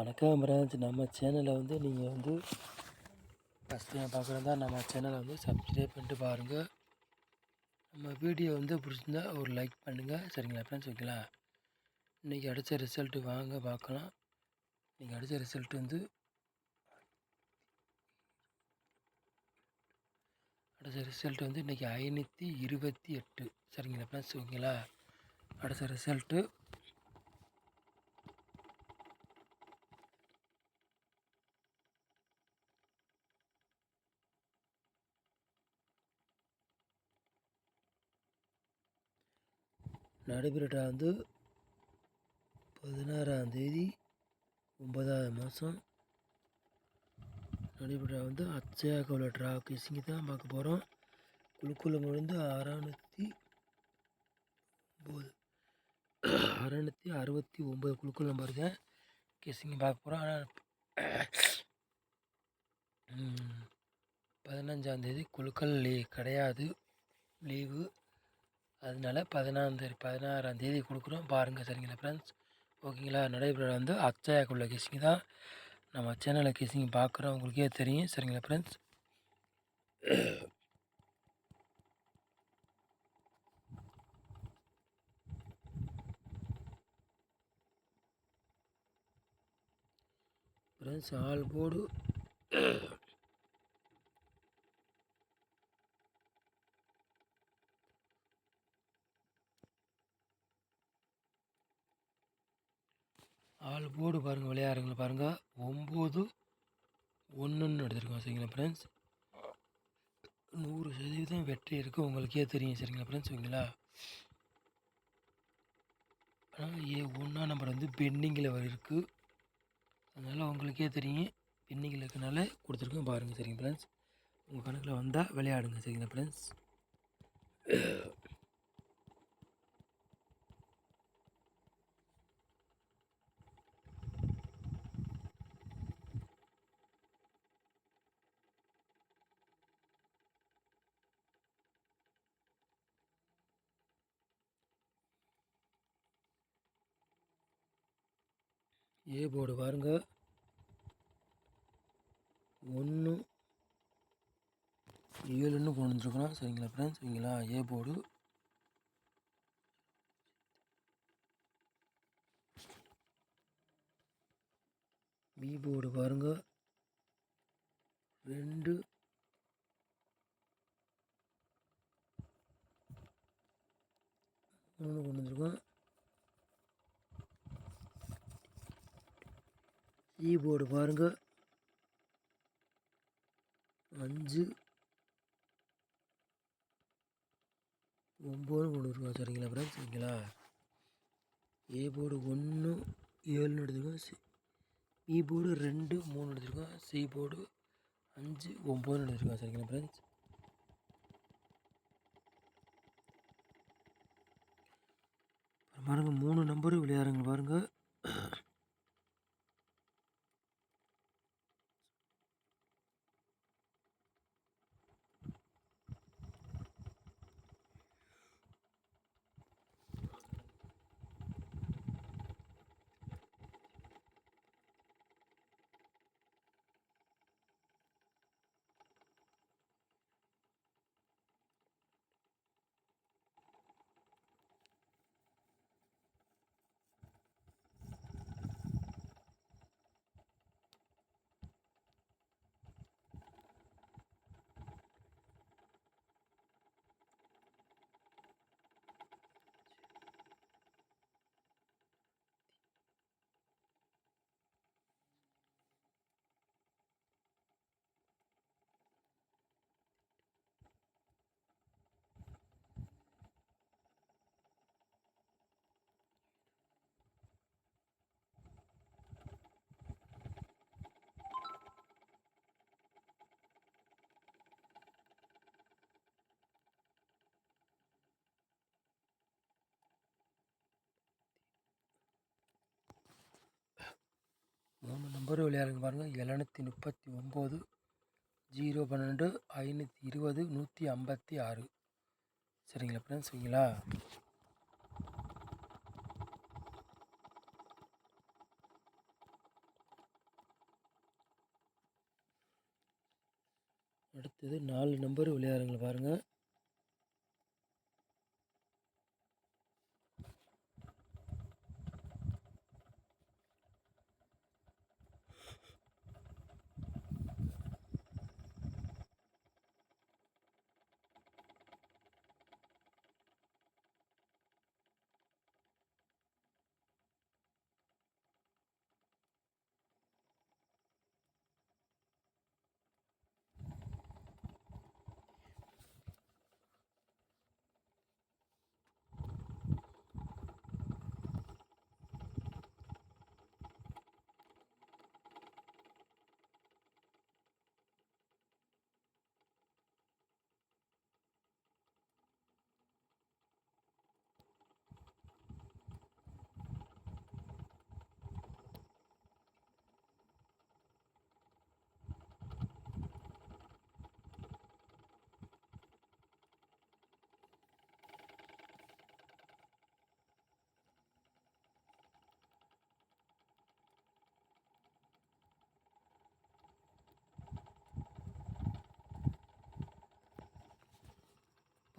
வணக்கம் ராஜ் நம்ம சேனலை வந்து நீங்கள் வந்து ஃபஸ்ட் டைம் பார்க்குறதா நம்ம சேனலை வந்து சப்ஸ்கிரைப் பண்ணிட்டு பாருங்கள் நம்ம வீடியோ வந்து பிடிச்சிருந்தா ஒரு லைக் பண்ணுங்கள் சரிங்களா ஃப்ரெண்ட்ஸ் ஓகேங்களா? இன்றைக்கி அடித்த ரிசல்ட்டு வாங்க பார்க்கலாம். இன்றைக்கி அடித்த ரிசல்ட் வந்து அடித்த ரிசல்ட் வந்து இன்றைக்கி ஐநூற்றி இருபத்தி எட்டு. சரிங்களா ஃப்ரெண்ட்ஸ் ஓகேங்களா? அடித்த ரிசல்ட்டு நடைபெறட்டா வந்து பதினாறாம் தேதி ஒன்பதாவது மாதம். நடைபெறா வந்து அச்சயாக உள்ள ட்ரா கிசிங்க தான் பார்க்க போகிறோம் குழுக்குள்ள முடிந்து அறநூற்றி ஒம்பது அறநூற்றி அறுபத்தி ஒம்பது குழுக்குள்ள பாருங்க. கிசிங்க பார்க்க போகிறோம் ஆனால் பதினஞ்சாந்தேதி குழுக்கள் லீ கிடையாது. லீவு. அதனால பதினாந்தேதி பதினாறாம் தேதி கொடுக்குறோம். பாருங்கள் சரிங்களா ஃப்ரெண்ட்ஸ் ஓகேங்களா? நடைபெற வந்து அச்சயாக்குள்ள கிசிங் தான். நம்ம சேனலில் கிசிங் பார்க்குறோம் உங்களுக்கே தெரியும் சரிங்களா friends friends all board all board பாருங்கள் விளையாடுறவங்கள பாருங்கள் ஒம்பது ஒன்றுன்னு எடுத்துருக்கோம் சரிங்களா ஃப்ரெண்ட்ஸ் நூறு சதவீதம் வெற்றி இருக்குது உங்களுக்கே தெரியும் சரிங்களா ஃப்ரெண்ட்ஸ் ஓகேங்களா ஆனால் ஏ ஒன்றா நம்பர் வந்து பெண்டிங்கில் இருக்குது அதனால் உங்களுக்கே தெரியும் பெண்டிங்கில் இருக்கனால கொடுத்துருக்கோம் பாருங்கள் சரிங்க ஃப்ரெண்ட்ஸ் உங்கள் கணக்கில் வந்தால் விளையாடுங்க சரிங்களா ஃப்ரெண்ட்ஸ் ஏ போர்டு பாருங்க. ஒன்று ஏழுன்னு கொண்டு வந்துருக்குறோம் சரிங்களா ஃப்ரெண்ட்ஸ் சரிங்களா? ஏ போர்டு பி போர்டு பாருங்க. ரெண்டு மூணு கொண்டு வந்துருக்கோம். கீபோர்டு பாருங்க. அஞ்சு. ஒம்பது கொண்டு வருவோம் சரிங்களா ஃப்ரெண்ட்ஸ் சரிங்களா? ஏ போர்டு ஒன்று ஏழுன்னு எடுத்துருக்கோம். சி பி போர்டு ரெண்டு மூணு எடுத்துருக்கோம். சி போர்டு அஞ்சு ஒம்பதுன்னு எடுத்துருக்கோம் சரிங்களா ஃப்ரெண்ட்ஸ் பாருங்கள் மூணு நம்பரு விளையாடுங்க பாருங்கள் நம்பர் விளையாடுங்க பாருங்கள் எழுநூற்றி முப்பத்தி ஒம்பது ஜீரோ பன்னெண்டு ஐநூற்றி இருபது நூற்றி ஐம்பத்தி ஆறு சரிங்களா ஃப்ரெண்ட்ஸ் சரிங்களா அடுத்தது நாலு நம்பர் விளையாடுங்க பாருங்கள்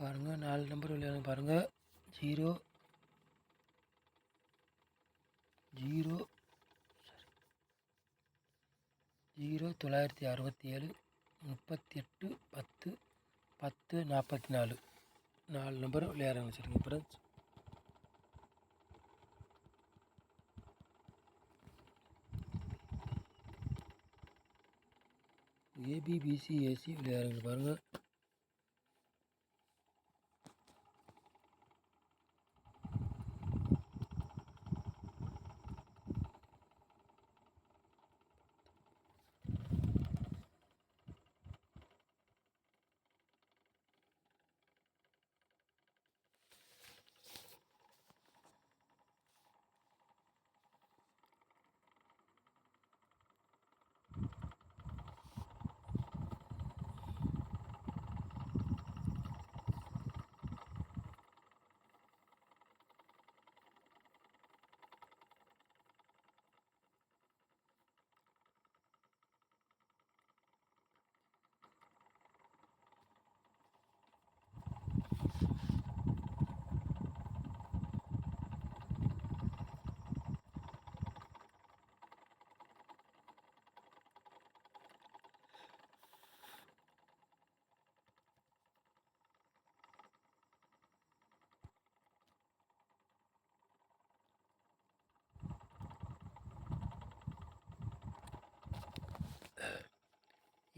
பாருங்கள் நாலு நம்பர் விளையாடுங்க பாருங்கள் ஜீரோ ஜீரோ ஜீரோ தொள்ளாயிரத்தி அறுபத்தி ஏழு முப்பத்தி எட்டு பத்து பத்து நாற்பத்தி நாலு நாலு நம்பர் விளையாட சரிங்க ஃப்ரெண்ட்ஸ் ஏபிபிசி ஏசி விளையாடுங்க பாருங்கள்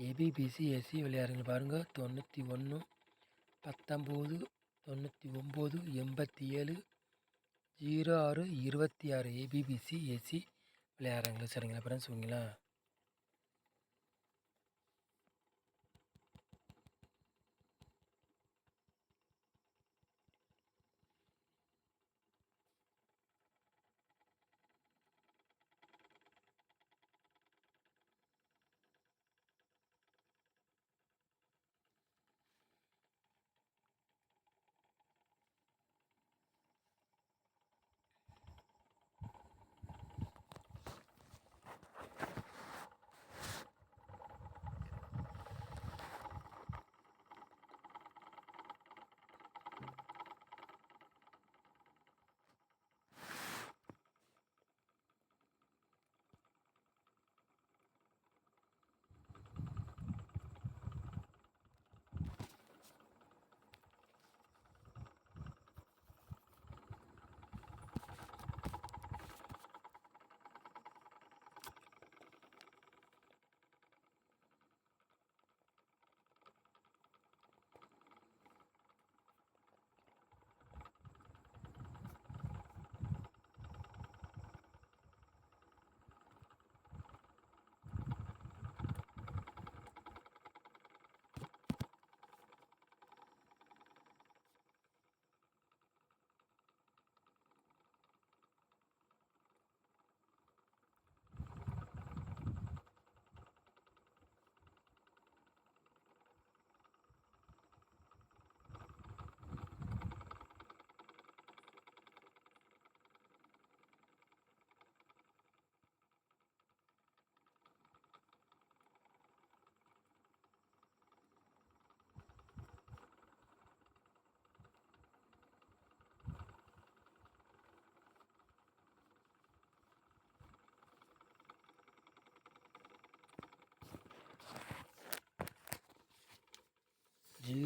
ஏபிபிசி எஸ்சி விளையாடுங்கள் பாருங்கள் தொண்ணூற்றி ஒன்று பத்தொம்போது தொண்ணூற்றி ஒம்பது எண்பத்தி ஏழு ஜீரோ ஆறு இருபத்தி ஆறு ஏபிபிசி எஸ்சி விளையாடுறாங்களா சரிங்களா ஃப்ரெண்ட்ஸ் ஓகேங்களா?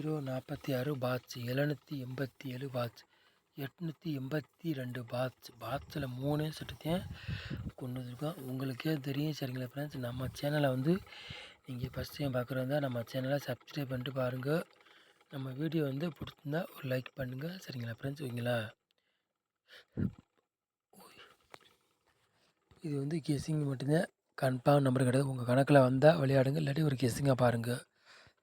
ஜீரோ நாற்பத்தி ஆறு பாட்ச் எழுநூற்றி எண்பத்தி ஏழு பாட்ச் எட்நூற்றி எண்பத்தி ரெண்டு பாட்ச் பாட்சில் மூணு சட்டத்தையும் கொண்டு வந்திருக்கோம். உங்களுக்கே தெரியும் சரிங்களா ஃப்ரெண்ட்ஸ் நம்ம சேனலை வந்து நீங்கள் ஃபஸ்ட் டைம் பார்க்குறதா நம்ம சேனலை சப்ஸ்கிரைப் பண்ணிட்டு பாருங்கள் நம்ம வீடியோ வந்து பிடிச்சிருந்தா ஒரு லைக் பண்ணுங்கள் சரிங்களா ஃப்ரெண்ட்ஸ் ஓகேங்களா? இது வந்து கெஸ்ஸிங் மட்டும்தான். கன்ஃபார்ம் நம்பர் கிடையாது. உங்கள் கணக்கில் வந்தால் விளையாடுங்க. இல்லாட்டி ஒரு கெஸ்ஸிங்காக பாருங்கள்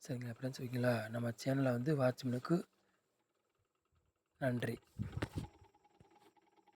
சரிங்களா? ஃப்ரெண்ட்ஸ் ஓகேங்களா நம்ம சேனலை வந்து வாட்ச்மேனுக்கு நன்றி.